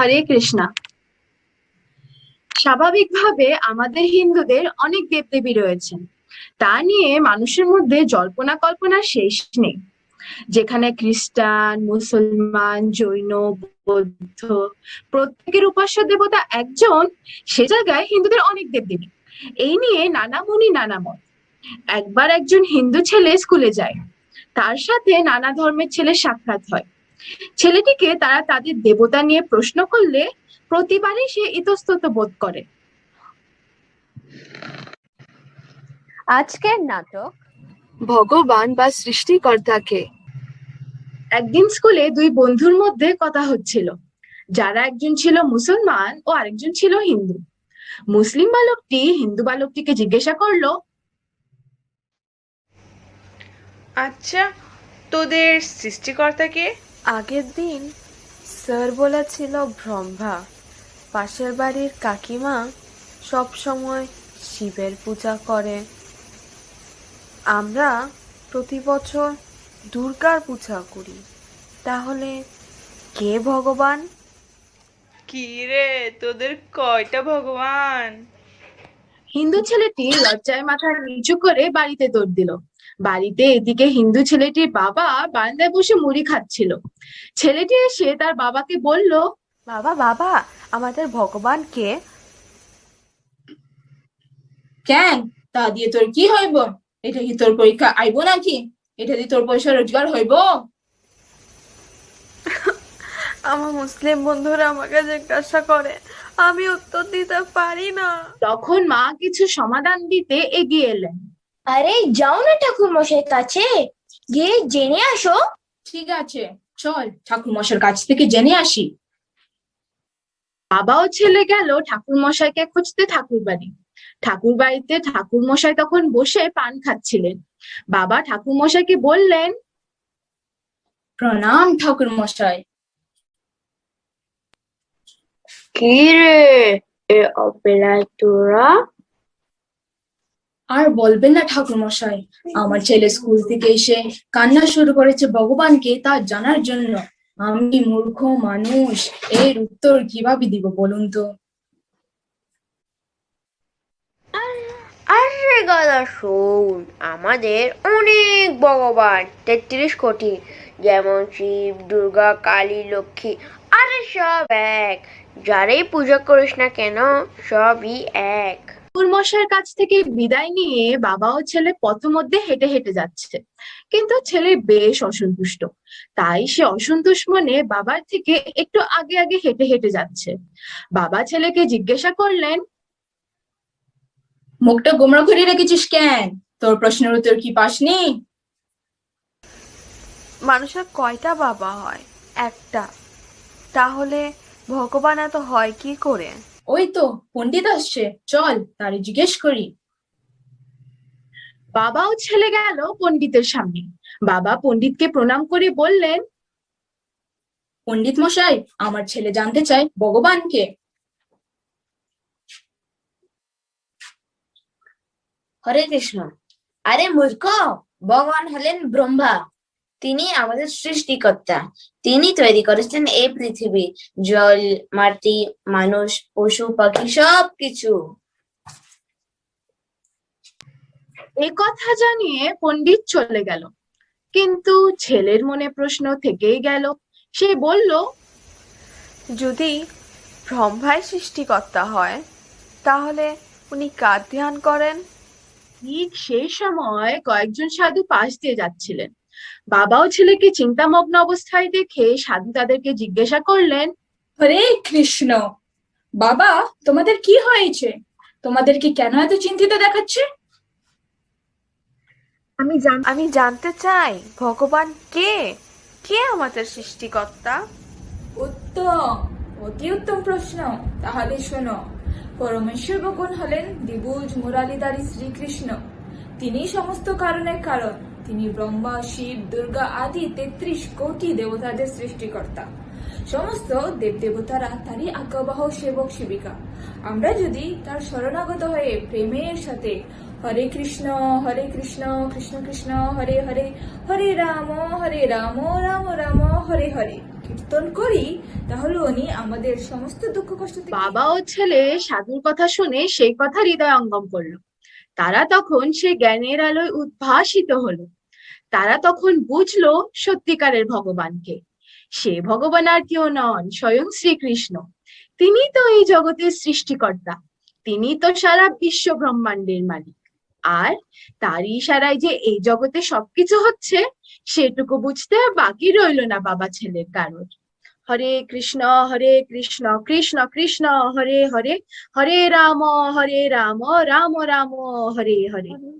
হরে কৃষ্ণা। স্বাভাবিকভাবে আমাদের হিন্দুদের অনেক দেবদেবী রয়েছেন। তা নিয়ে মানুষের মধ্যে জল্পনা কল্পনার শেষ নেই। যেখানে খ্রিস্টান, মুসলমান, জৈন, বৌদ্ধ প্রত্যেকের উপাস্য দেবতা একজন, সে জায়গায় হিন্দুদের অনেক দেবদেবী। এই নিয়ে নানা মুনি, নানা মত। একবার একজন হিন্দু ছেলে স্কুলে যায়। তার সাথে নানা ধর্মের ছেলে সাক্ষাৎ হয়। ছেলেটিকে তারা তাদের দেবতা নিয়ে প্রশ্ন করলে প্রতিবারই সে ইতস্তত বোধ করে। আজকের নাটক ভগবান বা সৃষ্টিকর্তাকে। একদিন স্কুলে দুই বন্ধুর মধ্যে কথা হচ্ছিল। যারা একজন ছিল মুসলমান ও আরেকজন ছিল হিন্দু। মুসলিম বালকটি হিন্দু বালকটিকে জিজ্ঞাসা করল আচ্ছা তোদের সৃষ্টিকর্তাকে? আগের দিন স্যার বলেছিল ব্রহ্মা পাশের বাড়ির কাকিমা সব সময় শিবের পূজা করে। আমরা প্রতি বছর দুর্গার পূজা করি। তাহলে কে ভগবান? কি রে তোদের কয়টা ভগবান? হিন্দু ছেলেটি লজ্জায় মাথা নিচু করে বাড়িতে দৌড় দিল। বাড়িতে এদিকে হিন্দু ছেলেটির বাবা বারান্দায় বসে মুড়ি খাচ্ছিল। ছেলেটি এসে তার বাবাকে বলল বাবা বাবা আমাদের ভগবান কে? কেন? তা দিয়ে তোর কি হইব? এটা কি তোর পরীক্ষা আইব নাকি? এটা দিয়ে তোর পয়সা রোজগার হইব? আমার মুসলিম বন্ধুরা আমাকে জিজ্ঞাসা করে আমি উত্তর দিতে পারি না। তখন মা কিছু সমাধান দিতে এগিয়ে এলেন। আরে যাও না ঠাকুর মশাই কাছে। গিয়ে জেনে আসো। ঠিক আছে চল ঠাকুর মশার কাছ থেকে জেনে আসি। বাবাও ছেলে গেল ঠাকুর মশাইকে খুঁজতে ঠাকুর বাড়ি ঠাকুর বাড়িতে ঠাকুর মশাই তখন বসে পান খাচ্ছিলেন। বাবা ঠাকুর মশাইকে বললেন প্রণাম ঠাকুর মশাই কি রে এ অপেরায় তোরা? আর বলবেন না ঠাকুর মশাই আমার ছেলে স্কুল থেকে এসে কান্না শুরু করেছে ভগবানকে তা জানার জন্য। আমি মূর্খ মানুষ এর উত্তর কীভাবে দিব বলুন তো? আরে গাদা শোন আমাদের অনেক ভগবান তেত্রিশ কোটি যেমন শিব দুর্গা কালী লক্ষ্মী আরে সব এক। যারাই পূজা করিস না কেন সবই এক। ঠাকুর মশাইয়ের কাছ থেকে বিদায় নিয়ে বাবা ও ছেলে পথমধ্যে হেঁটে হেঁটে যাচ্ছে। কিন্তু ছেলে বেশ অসন্তুষ্ট। তাই সে অসন্তোষ মনে বাবার থেকে একটু আগে আগে হেঁটে হেঁটে যাচ্ছে। বাবা ছেলেকে জিজ্ঞাসা করলেন মুখটা গোমরা করে রেখেছিস কেন? তোর প্রশ্নের উত্তর কি পাসনি? মানুষের কয়টা বাবা হয়? একটা। তাহলে ভগবান এত হয় কি করে? ওই তো পণ্ডিত আসছে, চল, তারে জিজ্ঞেস করি। বাবা ও ছেলে গেল পণ্ডিতের সামনে। বাবা পণ্ডিতকে প্রণাম করে বললেন, পণ্ডিত মশাই, আমার ছেলে জানতে চায় ভগবানকে। হরে কৃষ্ণ। আরে মূর্খ, ভগবান হলেন ব্রহ্মা। তিনি আমাদের সৃষ্টিকর্তা। তিনি তৈরি করেছেন এই পৃথিবী। জল মাটি মানুষ পশু পাখি সবকিছু। এই কথা জানিয়ে পণ্ডিত চলে গেল। কিন্তু ছেলের মনে প্রশ্ন থেকেই গেল। সে বলল যদি ব্রহ্মাই সৃষ্টিকর্তা হয় তাহলে উনি কার ধ্যান করেন? ঠিক সেই সময় কয়েকজন সাধু পাশ দিয়ে যাচ্ছিলেন। বাবা ও ছেলেকে চিন্তামগ্ন অবস্থায় দেখে সাধু তাদেরকে জিজ্ঞাসা করলেন হরে কৃষ্ণ বাবা তোমাদের কি হয়েছে? তোমাদেরকে কেন এত চিন্তিত দেখাচ্ছে? আমি আমি জানতে চাই ভগবান কে? কে আমাদের সৃষ্টিকর্তা? উত্তম অতি উত্তম প্রশ্ন। তাহলে শোনো পরমেশ্বর ভগবান হলেন দিবুজ মুরালিধারী শ্রীকৃষ্ণ। তিনি সমস্ত কারণের কারণ। তিনি ব্রহ্মা, শিব, দুর্গা আদি তেত্রিশ কোটি দেবতাদের সৃষ্টিকর্তা। সমস্ত দেবদেবতারা তারই আজ্ঞাবাহ সেবক সেবিকা। আমরা যদি তার শরণাগত হয়ে প্রেমের সাথে হরে কৃষ্ণ হরে কৃষ্ণ কৃষ্ণ কৃষ্ণ, হরে হরে হরে রাম হরে রাম রাম রাম, হরে হরে কীর্তন করি, তাহলে উনি আমাদের সমস্ত দুঃখ কষ্ট বাবা ও ছেলে সাধুর কথা শুনে সেই কথা হৃদয়ঙ্গম করল। তারা তখন সে জ্ঞানের আলোয় উদ্ভাসিত হলো। তারা তখন বুঝলো সত্যিকারের ভগবানকে। সে ভগবান আর কেউ নন, স্বয়ং শ্রীকৃষ্ণ। তিনি তো এই জগতের সৃষ্টিকর্তা। তিনি তো সারা বিশ্ব ব্রহ্মাণ্ডের মালিক। আর তারই ইশারায় যে এই জগতে সবকিছু হচ্ছে, সেটুকু বুঝতে বাকি রইল না বাবা ছেলের কারোর। হরে কৃষ্ণ হরে কৃষ্ণ কৃষ্ণ কৃষ্ণ, হরে হরে হরে রাম হরে রাম রাম রাম, হরে হরে।